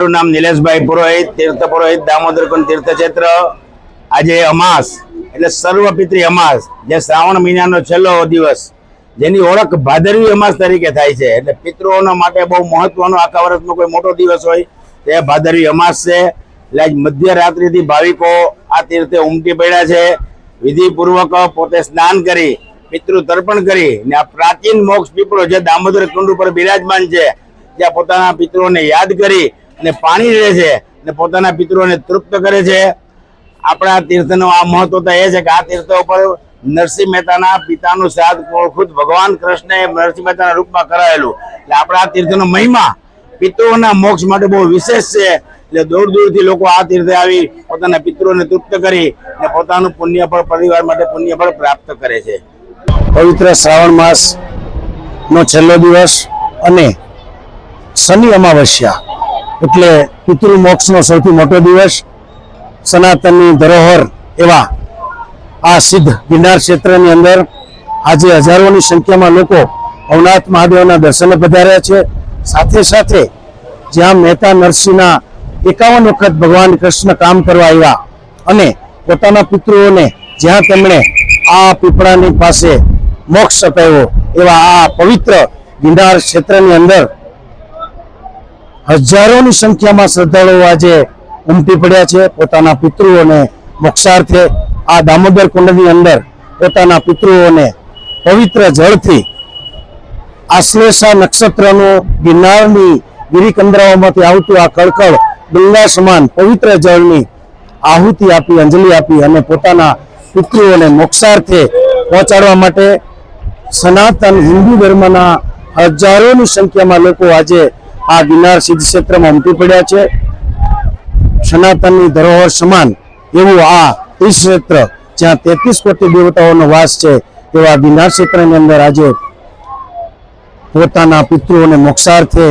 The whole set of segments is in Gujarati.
મારું નામ નિલેશભાઈ પુરોહિત, તીર્થ પુરોહિત, દામોદર કુંડ તીર્થક્ષેત્ર. આજે અમાસ, એટલે સર્વપિત્રી અમાસ, જે શ્રાવણ મહિનાનો છેલ્લો દિવસ, જેની ઓળખ ભાદરવી અમાસ તરીકે થાય છે. એટલે પિતૃઓના માટે બહુ મહત્વનો આખા વર્ષનો કોઈ મોટો દિવસ હોય, તે ભાદરવી અમાસ છે. એટલે આજ મધ્યરાત્રિથી ભાવિકો આ તીર્થે ઉમટી પડ્યા છે. વિધિપૂર્વક પોતે સ્નાન કરી, પિતૃ તર્પણ કરી, ને આ પ્રાચીન મોક્ષ પીપળો જે દામોદર કુંડ ઉપર બિરાજમાન છે, ત્યાં પોતાના પિતૃઓને યાદ કરી અને પાણી રહે છે અને પોતાના પિતૃઓને તૃપ્ત કરે છે. આપણા તીર્થનો આ મહત્વતા એ છે કે આ તીર્થ ઉપર નરસિંહ મહેતાના પિતાનું શ્રાદ્ધ ખુદ ભગવાન કૃષ્ણએ નરસિંહ મહેતાના રૂપમાં કરાયેલું. એટલે આપણા આ તીર્થનો મહિમા પિતૃઓના મોક્ષ માટે બહુ વિશેષ છે. એટલે દૂર દૂરથી લોકો આ તીર્થે આવી પોતાના પિતૃઓને તૃપ્ત કરી અને પોતાનું પુણ્યફળ પરિવાર માટે પુણ્યફળ પ્રાપ્ત કરે છે. પવિત્ર શ્રાવણ માસ નો છેલ્લો દિવસ અને શનિ અમાવસ્યા. એટલે પિતૃ મોક્ષનો સૌથી મોટો દિવસ સનાતનની ધરોહર એવા આ સિદ્ધ ગિરનાર ક્ષેત્રની અંદર આજે હજારોની સંખ્યામાં લોકો ભવનાથ મહાદેવના દર્શને પધાર્યા છે. સાથે સાથે જ્યાં મહેતા નરસિંહના એકાવન વખત ભગવાન કૃષ્ણ કામ કરવા આવ્યા અને પોતાના પિતૃઓને જ્યાં તેમણે આ પીપળાની પાસે મોક્ષ અપાવ્યો એવા આ પવિત્ર ગિરનાર ક્ષેત્રની અંદર હજારોની સંખ્યામાં શ્રદ્ધાળુઓ આજે ઉમટી પડ્યા છે. પોતાના પિતૃઓને મોક્ષાર્થે આ દામોદર કુંડની અંદર પોતાના પિતૃઓને પવિત્ર જળથી આશ્લેષા નક્ષત્રનું ગિરનારની ગિરિકંદરાઓમાંથી આવતું આ કળકળ ગંગા સમાન પવિત્ર જળની આહુતિ આપી, અંજલિ આપી અને પોતાના પિતૃઓને મોક્ષાર્થે પહોંચાડવા માટે સનાતન હિન્દુ ધર્મના હજારોની સંખ્યામાં લોકો આજે આ ગિરનાર સિદ્ધ ક્ષેત્રમાં ઉમટી પડ્યા છે. સનાતનની ધરોહર સમાન એવું આ ક્ષેત્ર જ્યાં તેત્રીસ કોટી દેવતાઓનો વાસ છે તેવા ગિરનાર ક્ષેત્રની અંદર આજે પોતાના પિતૃઓને મોક્ષાર્થે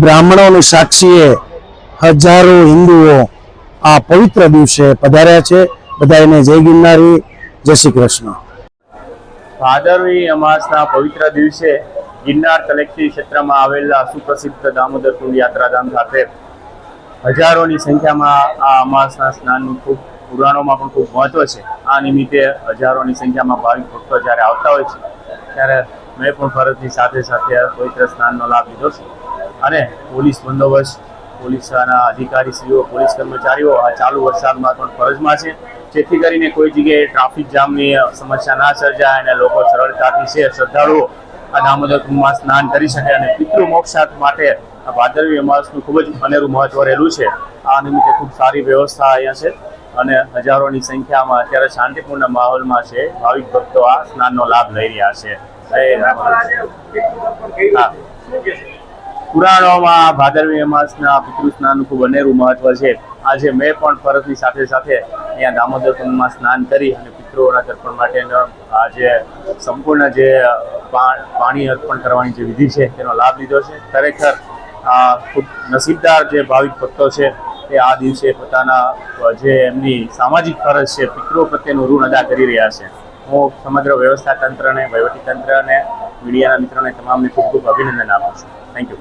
બ્રાહ્મણોની સાક્ષીએ હજારો હિન્દુઓ આ પવિત્ર દિવસે પધાર્યા છે. બધાને જય ગિરનારી, જય શ્રી કૃષ્ણ. ભાદરવી અમાસના પવિત્ર દિવસે ગિરનાર કલેક્ટિવ ક્ષેત્રમાં આવેલા સુપ્રસિદ્ધ દામોદર કુંડ યાત્રાધામ ખાતે હજારોની સંખ્યામાં આ અમાસના સ્નાનનું ખૂબ પુરાણોમાં પણ ખૂબ મહત્વ છે. આ નિમિત્તે હજારોની સંખ્યામાં ભાવિક ભક્તો જ્યારે આવતા હોય છે, ત્યારે મેં પણ ફરજની સાથે સાથે પવિત્ર સ્નાનનો લાભ લીધો છે. અને પોલીસ બંદોબસ્ત, પોલીસના અધિકારીશ્રીઓ, પોલીસ કર્મચારીઓ આ ચાલુ વરસાદમાં પણ ફરજમાં છે. જેથી કરીને કોઈ જગ્યાએ ટ્રાફિક જામની સમસ્યા ના સર્જાય અને લોકો સરળતાથી છે, શ્રદ્ધાળુઓ આ દામોદર કુંભમાં સ્નાન કરી શકે અને પિતૃ મોક્ષાર્થ માટે આ ભાદરવી અમાસનું ખૂબ જ અનેરું મહત્વ રહેલું છે. આ નિમિત્તે ખૂબ સારી વ્યવસ્થા અહીંયા છે અને હજારોની સંખ્યામાં અત્યારે શાંતિપૂર્ણ માહોલમાં છે. ભાવિક ભક્તો આ સ્નાનનો લાભ લઈ રહ્યા છે. પુરાણોમાં ભાદરવી અમાસના પિતૃ સ્નાનનું ખૂબ અનેરું મહત્વ છે. આજે મેં પણ ફરજની સાથે સાથે અહીંયા દામોદર કુંડમાં સ્નાન કરી અને પિતૃઓના તર્પણ માટેનો આજે સંપૂર્ણ જે પાણી અર્પણ કરવાની જે વિધિ છે, તેનો લાભ લીધો છે. ખરેખર, આ નસીબદાર જે ભાવિક ભક્તો છે તે આ દિવસે પોતાના જે એમની સામાજિક ફરજ છે પિતૃ પ્રત્યેનું ઋણ અદા કરી રહ્યા છે. હું સમગ્ર વ્યવસ્થા તંત્રને વહીવટી તંત્રને મીડિયાના મિત્રોને તમામને ખૂબ ખૂબ અભિનંદન આપું છું. Thank you